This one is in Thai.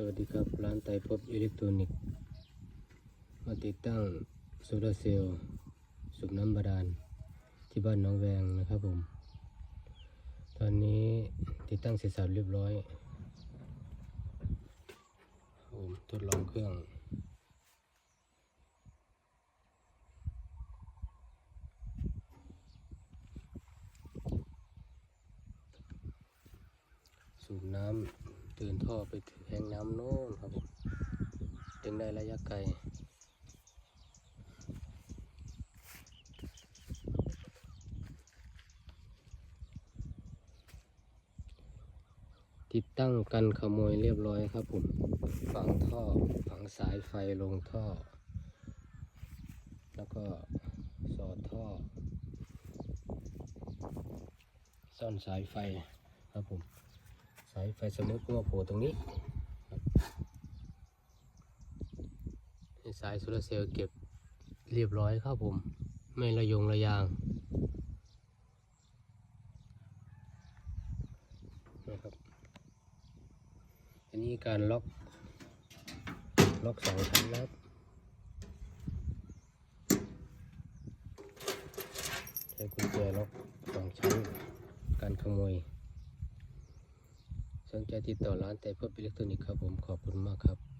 สวัสดีครับ ร้านไตพบอิเล็กทรอนิกส์มาติดตั้งโซลาร์เซลล์สูบน้ำบาดาลที่บ้านหน้องแวงนะครับผม ตอนนี้ติดตั้งเสร็จสับเรียบร้อยผมทดลองเครื่อง สูบน้ำ เดินท่อไปถึงแห้งน้ำโน้นครับผมถึงได้ระยะไกลติดตั้งกันขโมยเรียบร้อยครับผม ฝังท่อ ฝังสายไฟลงท่อ แล้วก็สอดท่อ ซ่อนสายไฟครับผม ไฟสมมติก็มาโผล่ตรงนี้สายโซลาเซลล์เก็บเรียบร้อยครับผม ไม่ระยงระยางนะครับอันนี้การล็อก ล็อกสองชั้นนะครับใช้กุญแจล็อกสองชั้น การขโมย สนใจติดต่อร้านแต่เพื่ออิเล็กทรอนิกส์ครับผมขอบคุณมากครับ